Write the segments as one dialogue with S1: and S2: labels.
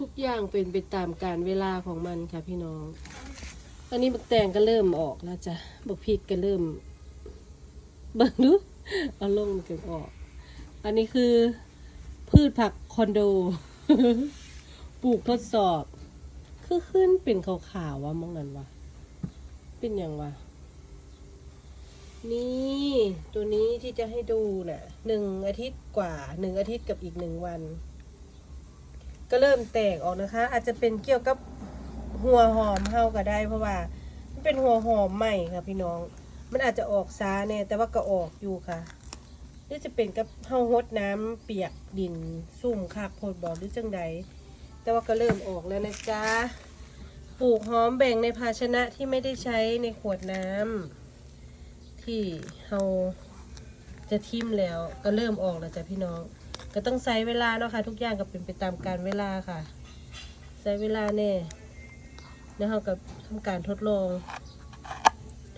S1: ทุกอย่างเป็นไปตามการเวลาของมันค่ะพี่น้อง อันนี้บักแตงก็เริ่มออกแล้วจ้ะบักพริกก็เริ่มเบิ่งดูเอาลงมันก็ออก อันนี้คือพืชผักคอนโด ปลูกทดสอบ คือขึ้นเป็นขาวๆวะมองนั้นวะเป็นอย่างวะนี่ ตัวนี้ที่จะให้ดูน่ะหนึ่งอาทิตย์กว่าหนึ่งอาทิตย์กับอีกหนึ่งวัน ก็เริ่มแตกออกนะคะ อาจจะเป็นเกี่ยวกับหัวหอมเฮาก็ได้ เพราะว่ามันเป็นหัวหอมใหม่ค่ะพี่น้อง มันอาจจะออกซาเนี่ยแต่ว่าก็ออกอยู่ค่ะหรือจะเป็นกับเฮาฮดน้ำเปียกดินซุ่มคากโพดบอกหรือจังใดแต่ว่าก็เริ่มออกแล้วนะจ๊ะปลูกหอมแบ่งในภาชนะที่ไม่ได้ใช้ในขวดน้ำที่เราจะทิมแล้วก็เริ่มออกแล้วจ้ะพี่น้อง ก็ต้องใช้เวลาเนาะค่ะทุกอย่างก็เป็นไปตามการเวลาค่ะ ใช้เวลาแน่แล้วเราก็ทำการทดลอง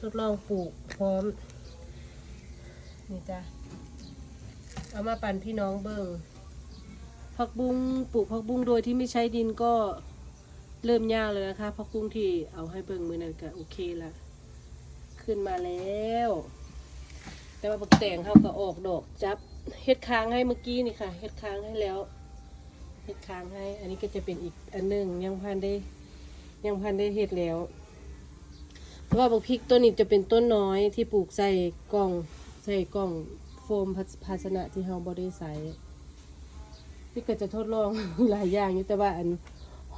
S1: ทดลองปลูกพร้อม นี่จ้ะเอามาปั่นพี่น้องเบิ่งผักบุ้งปลูกผักบุ้งโดยที่ไม่ใช้ดินก็เริ่มยากเลยนะคะผักบุ้งที่เอาให้เบิ่งมือนั้นก็โอเคละขึ้นมาแล้ว แต่ว่าปักแตงเขาก็ออกดอกจับ เฮ็ดค้างให้เมื่อกี้นี่ค่ะ เฮ็ดค้างให้แล้ว เฮ็ดค้างให้ อันนี้ก็จะเป็นอีกอันหนึ่งยังพันได้ ยังพันได้เฮ็ดแล้ว เพราะว่าบักพริกต้นนี้จะเป็นต้นน้อยที่ปลูกใส่กล่องใส่กล่องโฟมภาาชนะที่เราบ่ได้ใส่พี่ก็จะทดลองหลายอย่างอยู่แต่ว่าอัน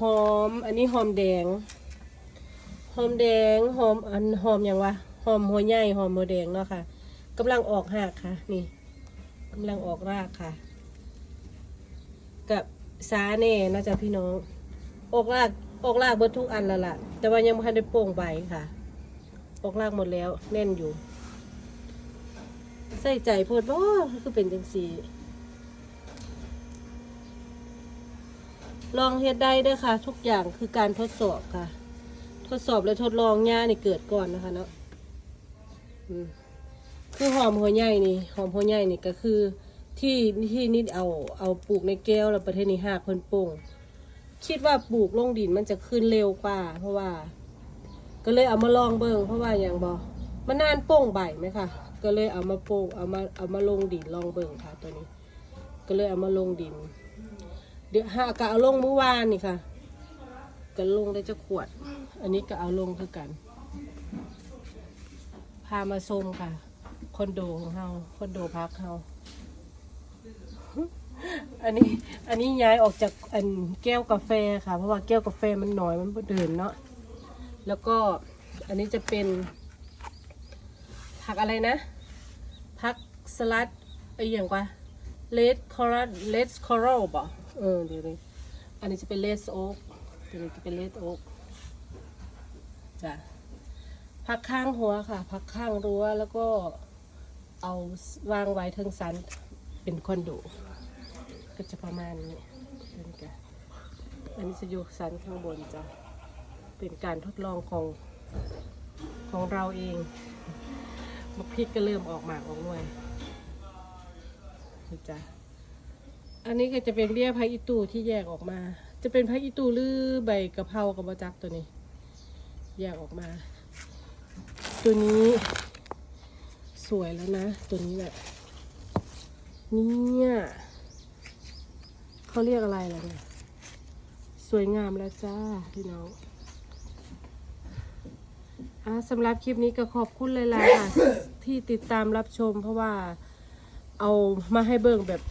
S1: หอม อันนี้หอมแดง หอมแดงหอมอันหอมอย่างวะหอมหัวใหญ่หอมหัวแดงเนาะค่ะกำลังออกหากค่ะ นี่ กำลังออกรากค่ะ กับซาเน่นะจ๊ะพี่น้อง ออกรากออกรากเบิดทุกอันแล้วล่ะ แต่ว่ายังไม่ทันได้โป่งใบค่ะ ออกรากหมดแล้วแน่นอยู่ ใส่ใจโพดบ่คือเป็นจังสีลองเฮ็ดได้ด้อค่ะ ทุกอย่างคือการทดสอบค่ะ ทดสอบและทดลองหญ้านี่เกิดก่อนนะคะเนาะอืม คือหอมหัวใหญ่นี่หอมหัวใหญ่นี่ก็คือที่ที่นี่เอาเอาปลูกในแก้วแล้วประเทศนี้หากเพิ่นปลูกคิดว่าปลูกลงดินมันจะขึ้นเร็วกว่า เพราะว่า ก็เลยเอามาลองเบิ่งเพราะว่าอย่างบอมันนานโป่งใบไหมคะก็เลยเอามาโป่งเอามาเอามาลงดินลองเบิ่งค่ะ ตัวนี้ ก็เลยเอามาลงดิน เดี๋ยวหากะเอาลงเมื่อวานนี่ค่ะก็ลงได้จะขวด อันนี้ก็เอาลงคือกัน พามาชมค่ะ คอนโดของเฮาคอนโดพักเฮาอันนี้อันนี้ย้ายออกจากอันแก้วกาแฟค่ะ เพราะว่าแก้วกาแฟมันหน่อยมันบ่เดินเนาะแล้วก็อันนี้จะเป็น ผักอะไรนะ ผักสลัดไอ้อย่างวะเลดคอร์เลดคอรัลป่เออเดี๋ยวนี้อันนี้จะเป็นเลดโอ๊กตัวนี้จะเป็นเลดโอ๊กจ้ะผักข้างหัวค่ะผักข้างรั้วแล้วก็ เอาวางไว้เทิงสันเป็นคอนโดก็จะประมาณนี้เนกันอันนี้จะอยู่สันข้างบนจ้ะเป็นการทดลองของของเราเองมะพริกก็เริ่มออกหมากออกหน่วยนี่จ้ะอันนี้ก็จะเป็นเบี้ยพายอีตูที่แยกออกมา จะเป็นพายอีตูหรือใบกะเพรากับะจักตัวนี้ แยกออกมา ตัวนี้ สวยแล้วนะ ตัวนี้แหละเนี่ยเขาเรียกอะไรล่ะเนี่ย สวยงามแล้วจ้าพี่น้องอะสำหรับคลิปนี้ก็ขอบคุณหลายๆค่ะ ที่ติดตามรับชม เพราะว่าเอามาให้เบิ่งแบบ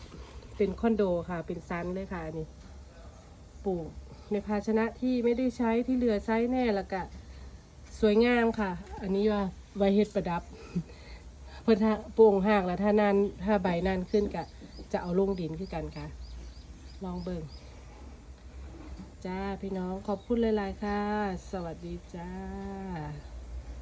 S1: เป็นคอนโดค่ะ เป็นซันเลยค่ะอันนี่ปลูกในภาชนะที่ไม่ได้ใช้ที่เหลือใช้แน่ล้วก็สวยงามค่ะ อันนี้ว่าไวเฮ็ดประดับ เพื่อถ้าโป่งหากแล้วถ้านานถ้าใบนานขึ้นกะจะเอาลงดินขึ้นกันค่ะ ลองเบิ่งจ้าพี่น้องขอบคุณหลายๆค่ะ สวัสดีจ้า